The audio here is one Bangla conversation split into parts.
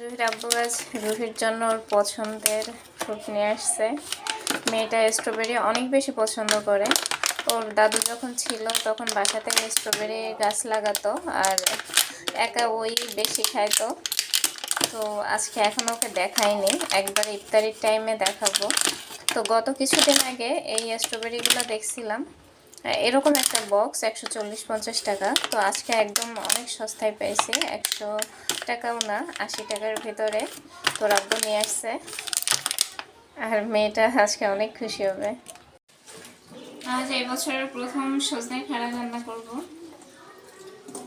রুহির আব্বু গাছ রুহির জন্য ওর পছন্দের ফ্রুট নিয়ে আসছে। মেয়েটা স্ট্রবেরি অনেক বেশি পছন্দ করে। ওর দাদু যখন ছিল তখন বাসা থেকে স্ট্রবেরি গাছ লাগাতো আর একা ওই বেশি খাইতো। তো আজকে এখন ওকে দেখাইনি, একবার ইফতারির টাইমে দেখাবো। তো গত কিছুদিন আগে এই স্ট্রবেরিগুলো দেখছিলাম এরকম একটা বক্স একশো চল্লিশ পঞ্চাশ টাকা। তো আজকে একদম অনেক সস্তায় পেয়েছি, একশো টাকাও না, আশি টাকার ভিতরে। তো রাব্বু নিয়ে আসছে। আর মেয়েটা আজকে অনেক খুশি হবে। আজ এই বছরের প্রথম সজনে খাড়া রান্না করব।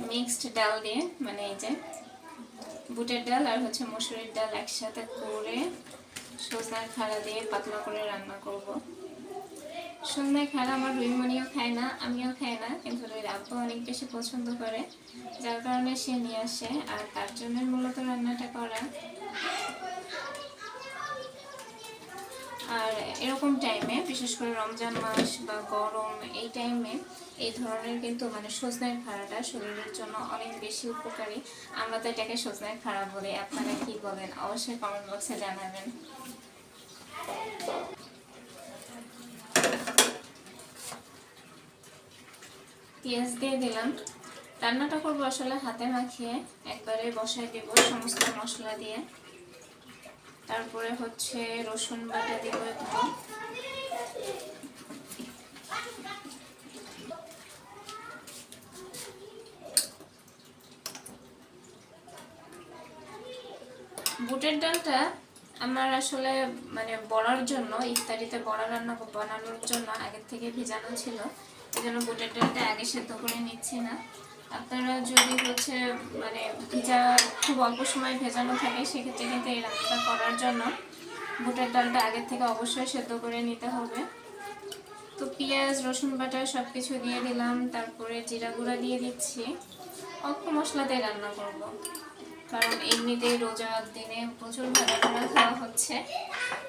মিক্সড ডাল দিয়ে মানে এই যে বুটের ডাল আর হচ্ছে মসুরির ডাল একসাথে করে সজনার খাড়া দিয়ে পাতলা করে রান্না করব। সন্ধ্যায় খাড়া আমার রুইমণিও খায় না, আমিও খাই না, কিন্তু রুইর আব্বু অনেক বেশি পছন্দ করে, যার কারণে সে নিয়ে আসে, আর তার জন্য মূলত রান্নাটা করা। আর এরকম টাইমে বিশেষ করে রমজান মাস বা গরম, এই টাইমে এই ধরনের কিন্তু মানে সজনের খাড়াটা শরীরের জন্য অনেক বেশি উপকারী। আমরা তো এটাকে সজনের খাড়া বলি, আপনারা কি বলেন? অবশ্যই কমেন্ট বক্সে জানাবেন। পেঁয়াজ দিয়ে দিলাম। রান্নাটা করব আসলে হাতে মাখিয়ে একবারে বসাই দেব সমস্ত মশলা দিয়ে। তারপরে হচ্ছে রসুন বাটা দিব একটু। বুটের ডালটা আমার আসলে মানে বড়ার জন্য, ইফতারিতে বড়া রান্না বানানোর জন্য আগের থেকে ভিজানো ছিল। এই জন্য বুটের ডালটা আগে সেদ্ধ করে নিচ্ছি না। আপনারা যদি হচ্ছে মানে ভিজা খুব অল্প সময় ভেজানো থাকে, সেক্ষেত্রে কিন্তু এই রান্নাটা করার জন্য বুটের ডালটা আগের থেকে অবশ্যই সেদ্ধ করে নিতে হবে। তো পেঁয়াজ, রসুন বাটা সব কিছু দিয়ে দিলাম, তারপরে জিরা গুঁড়া দিয়ে দিচ্ছি। অল্প মশলা দিয়ে রান্না করব। কারণ এমনিতেই রোজার দিনে প্রচুর ভালো খাওয়া হচ্ছে।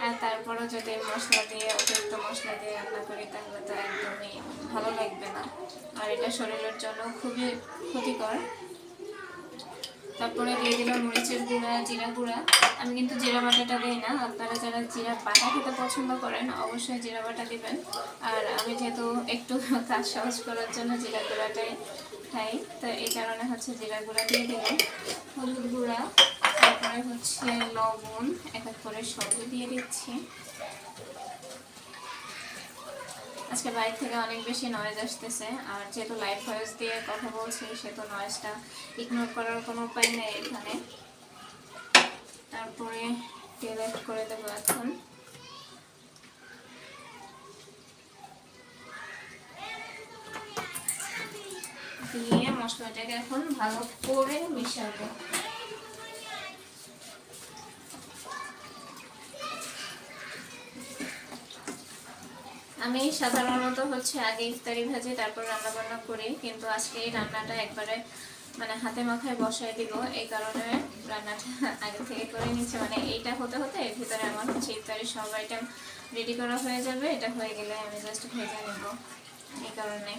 আর তারপরেও যদি মশলা দিয়ে, অতিরিক্ত মশলা দিয়ে রান্না করি, তাহলে তো একদমই ভালো লাগবে না। আর এটা শরীরের জন্য খুবই ক্ষতিকর। তারপরে দিয়ে দিলাম মরিচের গুঁড়া, জিরা গুঁড়া। আমি কিন্তু জিরা বাটাটা দিই না। আপনারা যারা জিরা বাটা খেতে পছন্দ করেন, অবশ্যই জিরা বাটা দিবেন। আর আমি যেহেতু একটু কাজ সহজ করার জন্য জিরা গুঁড়াটাই খাই, তো এই কারণে হচ্ছে জিরা গুঁড়া দিয়ে দিলাম। হলুদ গুঁড়া। তারপরে হচ্ছে লবণ এক এক করে সব দিয়ে দিচ্ছি। আজকে বাইরে থেকে অনেক বেশি নয়েজ আসতেছে, আর যেহেতু লাইভ ভয়েস দিয়ে কথা বলছি, সেহেতু নয়েজটা ইগনোর করার কোনো উপায় নেই এখানে। তারপরে তেল অ্যাড করে দেবো এখন। দিয়ে মশলাটাকে এখন ভালো করে মিশাবো। আমি সাধারণত হচ্ছে আগে ইফতারি ভাজি, তারপর রান্না বান্না করি, কিন্তু আজকে এই রান্নাটা একবারে মানে হাতে মাথায় বসাই দিব। এই কারণে রান্নাটা আগে থেকে করে নিচ্ছে মানে এইটা হতে হতে এর ভিতরে আমার হচ্ছে ইফতারি সব আইটেম রেডি করা হয়ে যাবে। এটা হয়ে গেলে আমি জাস্ট ভেজে নেব। এই কারণে।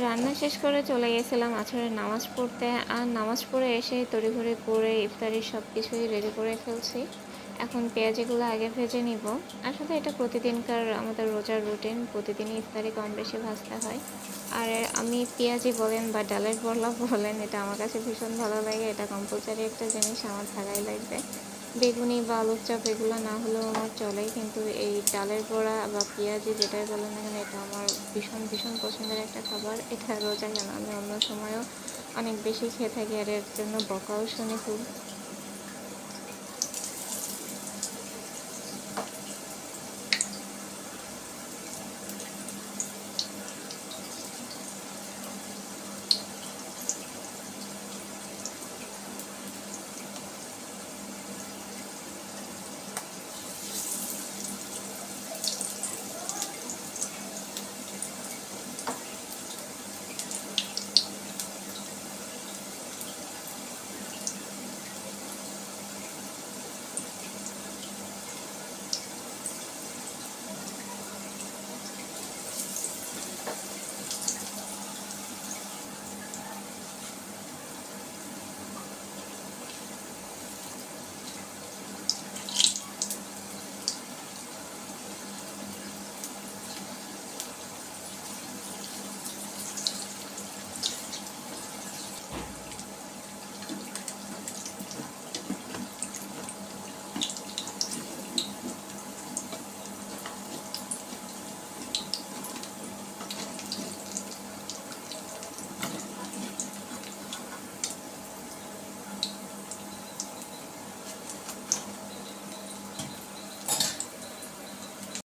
রান্না শেষ করে চলে গেছিলাম আছরের নামাজ পড়তে। আর নামাজ পড়ে এসে তড়িঘড়ি করে ইফতারির সব কিছুই রেডি করে ফেলছি। এখন পেঁয়াজিগুলো আগে ভেজে নিব। আসলে এটা প্রতিদিনকার আমাদের রোজার রুটিন প্রতিদিনই ইফতারি কম বেশি ভাজতে হয়। আর আমি পেঁয়াজি বলেন বা ডালের বড়লা বলেন, এটা আমার কাছে ভীষণ ভালো লাগে। এটা কম্পালসারি একটা জিনিস, আমার থাকাই লাগবে। বেগুনি বা আলুর চাপ এগুলো না হলেও আমার চলে কিন্তু এই ডালের বড়া বা পেঁয়াজি যেটাই বলেন না কেন, এটা আমার ভীষণ ভীষণ পছন্দের একটা খাবার। এটা রোজা কেন? আমি অন্য সময়ও অনেক বেশি খেয়ে থাকি আর এর জন্য বকাও শুনি খুব।